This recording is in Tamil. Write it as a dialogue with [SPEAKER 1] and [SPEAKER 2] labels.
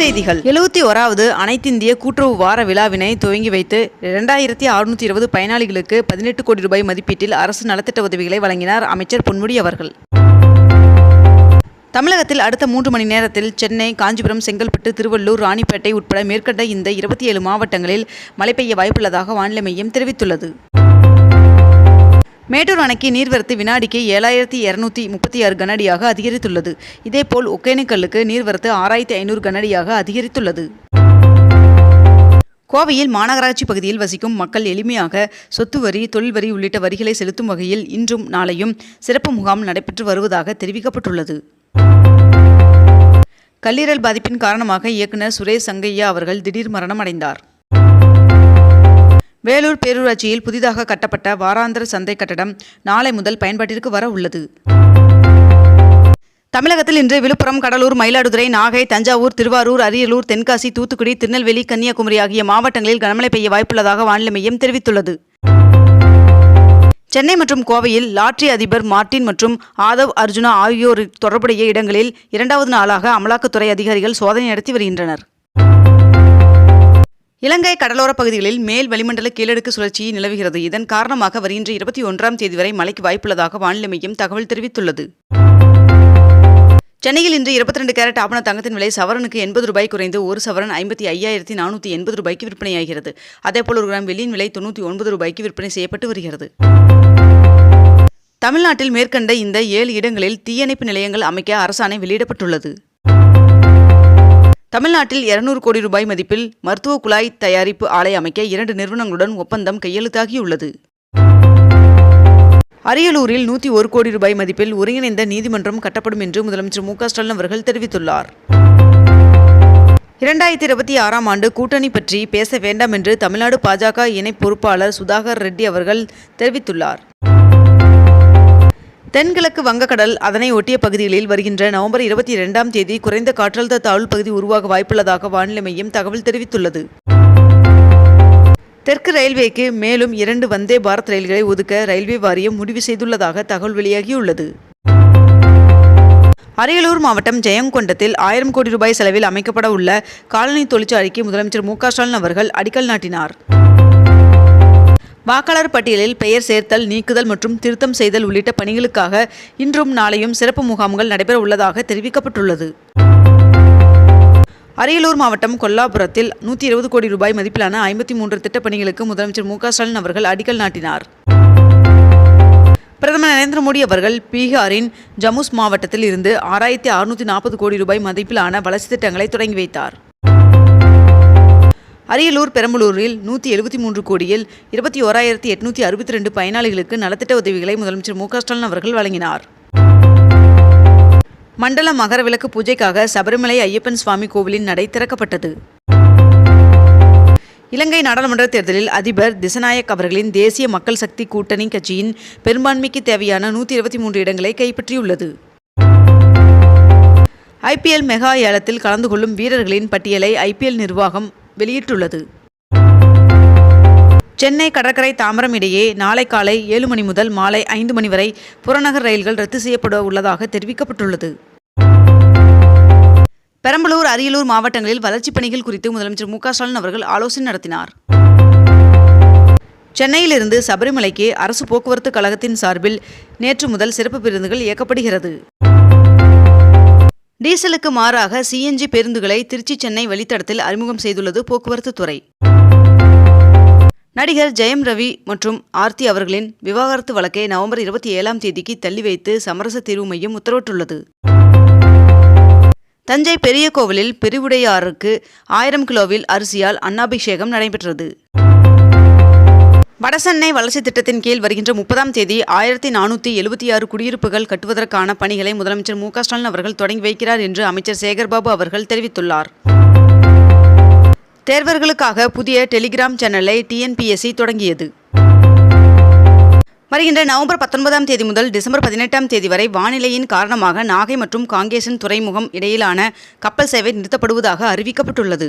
[SPEAKER 1] செய்திகள் எழுபத்தி ஓராவது அனைத்திந்திய கூட்டுறவு வார விழாவினை துவங்கி வைத்து இரண்டாயிரத்தி அறுநூத்தி இருபது பயனாளிகளுக்கு பதினெட்டு கோடி ரூபாய் மதிப்பீட்டில் அரசு நலத்திட்ட உதவிகளை வழங்கினார் அமைச்சர் பொன்முடி அவர்கள் தமிழகத்தில் அடுத்த மூன்று மணி நேரத்தில் சென்னை காஞ்சிபுரம் செங்கல்பட்டு திருவள்ளூர் ராணிப்பேட்டை உட்பட மேற்கண்ட இந்த இருபத்தி ஏழு மாவட்டங்களில் மழை பெய்ய வாய்ப்புள்ளதாக வானிலை மையம் தெரிவித்துள்ளது மேட்டூர் அணைக்கு நீர்வரத்து வினாடிக்கு ஏழாயிரத்தி இரநூத்தி முப்பத்தி ஆறு கனடியாக அதிகரித்துள்ளது இதேபோல் ஒகேனக்கல்லுக்கு நீர்வரத்து ஆறாயிரத்தி ஐநூறு கனடியாக அதிகரித்துள்ளது கோவையில் மாநகராட்சி பகுதியில் வசிக்கும் மக்கள் எளிமையாக சொத்து வரி தொழில் வரி உள்ளிட்ட வரிகளை செலுத்தும் வகையில் இன்றும் நாளையும் சிறப்பு முகாம் நடைபெற்று வருவதாக தெரிவிக்கப்பட்டுள்ளது கல்லீரல் பாதிப்பின் காரணமாக இயக்குநர் சுரேஷ் சங்கையா அவர்கள் திடீர் மரணம் அடைந்தார் வேலூர் பேரூராட்சியில் புதிதாக கட்டப்பட்ட வாராந்திர சந்தை கட்டடம் நாளை முதல் பயன்பாட்டிற்கு வர உள்ளது தமிழகத்தில் இன்று விழுப்புரம் கடலூர் மயிலாடுதுறை நாகை தஞ்சாவூர் திருவாரூர் அரியலூர் தென்காசி தூத்துக்குடி திருநெல்வேலி கன்னியாகுமரி ஆகிய மாவட்டங்களில் கனமழை பெய்ய வாய்ப்புள்ளதாக வானிலை மையம் தெரிவித்துள்ளது சென்னை மற்றும் கோவையில் லாட்ரி அதிபர் மார்டின் மற்றும் ஆதவ் அர்ஜுனா ஆகியோர் தொடர்புடைய இடங்களில் இரண்டாவது நாளாக அமலாக்கத்துறை அதிகாரிகள் சோதனை நடத்தி வருகின்றனர் இலங்கை கடலோர பகுதிகளில் மேல் வளிமண்டல கீழடுக்கு சுழற்சி நிலவுகிறது இதன் காரணமாக வருகின்ற இருபத்தி ஒன்றாம் தேதி வரை மழைக்கு வாய்ப்புள்ளதாக வானிலை மையம் தகவல் தெரிவித்துள்ளது சென்னையில் இன்று இருபத்தி ரெண்டு கேரட் ஆபண தங்கத்தின் விலை சவரனுக்கு எண்பது ரூபாய் குறைந்து ஒரு சவரன் ஐம்பத்தி ஐயாயிரத்தி நானூற்றி எண்பது ரூபாய்க்கு விற்பனையாகிறது அதேபோல் ஒரு கிராம் வெள்ளியின் விலை தொண்ணூற்றி ஒன்பது ரூபாய்க்கு விற்பனை செய்யப்பட்டு வருகிறது தமிழ்நாட்டில் மேற்கண்ட இந்த ஏழு இடங்களில் தீயணைப்பு நிலையங்கள் அமைக்க அரசாணை வெளியிடப்பட்டுள்ளது தமிழ்நாட்டில் இருநூறு கோடி ரூபாய் மதிப்பில் மருத்துவ குழாய் தயாரிப்பு ஆலை அமைக்க இரண்டு நிறுவனங்களுடன் ஒப்பந்தம் கையெழுத்தாகியுள்ளது அரியலூரில் நூத்தி ஒரு கோடி ரூபாய் மதிப்பில் ஒருங்கிணைந்த நீதிமன்றம் கட்டப்படும் என்று முதலமைச்சர் மு ஸ்டாலின் அவர்கள் தெரிவித்துள்ளார் இரண்டாயிரத்தி இருபத்தி ஆறாம் ஆண்டு கூட்டணி பற்றி பேச வேண்டாம் என்று தமிழ்நாடு பாஜக இணை பொறுப்பாளர் சுதாகர் ரெட்டி அவர்கள் தெரிவித்துள்ளார் தென்கிழக்கு வங்கக்கடல் அதனை ஒட்டிய பகுதிகளில் வருகின்ற நவம்பர் இருபத்தி இரண்டாம் தேதி குறைந்த காற்றழுத்த தாழ்வு பகுதி உருவாக வாய்ப்புள்ளதாக வானிலை மையம் தகவல் தெரிவித்துள்ளது தெற்கு ரயில்வேக்கு மேலும் இரண்டு வந்தே பாரத் ரயில்களை ஒதுக்க ரயில்வே வாரியம் முடிவு செய்துள்ளதாக தகவல் வெளியாகியுள்ளது அரியலூர் மாவட்டம் ஜெயங்கொண்டத்தில் ஆயிரம் கோடி ரூபாய் செலவில் அமைக்கப்பட உள்ள காலனி தொழிற்சாலைக்கு முதலமைச்சர் மு ஸ்டாலின் அவர்கள் அடிக்கல் நாட்டினார் வாக்காளர் பட்டியலில் பெயர் சேர்த்தல் நீக்குதல் மற்றும் திருத்தம் செய்தல் உள்ளிட்ட பணிகளுக்காக இன்றும் நாளையும் சிறப்பு முகாம்கள் நடைபெற உள்ளதாக தெரிவிக்கப்பட்டுள்ளது அரியலூர் மாவட்டம் கொல்லாபுரத்தில் நூற்றி இருபது கோடி ரூபாய் மதிப்பிலான ஐம்பத்தி மூன்று திட்டப் பணிகளுக்கு முதலமைச்சர் மு ஸ்டாலின் அவர்கள் அடிக்கல் நாட்டினார் பிரதமர் நரேந்திர மோடி அவர்கள் பீகாரின் ஜமுஸ் மாவட்டத்தில் இருந்து ஆறாயிரத்தி அறுநூற்றி நாற்பது கோடி ரூபாய் மதிப்பிலான வளர்ச்சி திட்டங்களை தொடங்கி வைத்தார் அரியலூர் பெரம்பலூரில் நூற்றி எழுபத்தி மூன்று கோடியில் இருபத்தி ஓராயிரத்தி எட்நூற்றி அறுபத்தி ரெண்டு பயனாளிகளுக்கு நலத்திட்ட உதவிகளை முதலமைச்சர் மு ஸ்டாலின் அவர்கள் வழங்கினார் மண்டல மகர விளக்கு பூஜைக்காக சபரிமலை ஐயப்பன் சுவாமி கோவிலின் நடை திறக்கப்பட்டது இலங்கை நாடாளுமன்ற தேர்தலில் அதிபர் திசநாயக் அவர்களின் தேசிய மக்கள் சக்தி கூட்டணி கட்சியின் பெரும்பான்மைக்கு தேவையான நூற்றி இருபத்தி மூன்று இடங்களை கைப்பற்றியுள்ளது ஐபிஎல் மெகா ஏலத்தில் கலந்து கொள்ளும் வீரர்களின் பட்டியலை ஐபிஎல் நிர்வாகம் வெளியிட்டுள்ளது சென்னை கடற்கரை தாம்பரம் இடையே நாளை காலை ஏழு மணி முதல் மாலை ஐந்து மணி வரை புறநகர் ரயில்கள் ரத்து செய்யப்பட உள்ளதாக தெரிவிக்கப்பட்டுள்ளது பெரம்பலூர் அரியலூர் மாவட்டங்களில் வளர்ச்சிப் பணிகள் குறித்து முதலமைச்சர் மு ஸ்டாலின் அவர்கள் ஆலோசனை நடத்தினார் சென்னையிலிருந்து சபரிமலைக்கு அரசு போக்குவரத்து கழகத்தின் சார்பில் நேற்று முதல் சிறப்பு பேருந்துகள் இயக்கப்படுகிறது டீசலுக்கு மாறாக சிஎன்ஜி பேருந்துகளை திருச்சி சென்னை வழித்தடத்தில் அறிமுகம் செய்துள்ளது போக்குவரத்து துறை நடிகர் ஜெயம் ரவி மற்றும் ஆர்த்தி அவர்களின் விவாகரத்து வழக்கை நவம்பர் இருபத்தி ஏழாம் தேதிக்கு தள்ளி வைத்து சமரச தீர்வு மையம் உத்தரவிட்டுள்ளது தஞ்சை பெரிய கோவிலில் பெருவுடையாருக்கு ஆயிரம் கிலோவில் அரிசியால் அன்னாபிஷேகம் நடைபெற்றது வடசென்னை வளர்ச்சி திட்டத்தின் கீழ் வருகின்ற முப்பதாம் தேதி ஆயிரத்தி நானூற்றி எழுபத்தி ஆறு குடியிருப்புகள் கட்டுவதற்கான பணிகளை முதலமைச்சர் மு ஸ்டாலின் அவர்கள் தொடங்கி வைக்கிறார் என்று அமைச்சர் சேகர்பாபு அவர்கள் தெரிவித்துள்ளார் தேர்வர்களுக்காக புதிய டெலிகிராம் சேனலை டிஎன்பிஎஸ்சி தொடங்கியது வருகின்ற நவம்பர் பத்தொன்பதாம் தேதி முதல் டிசம்பர் பதினெட்டாம் தேதி வரை வானிலையின் காரணமாக நாகை மற்றும் காங்கேசன் துறைமுகம் இடையிலான கப்பல் சேவை நிறுத்தப்படுவதாக அறிவிக்கப்பட்டுள்ளது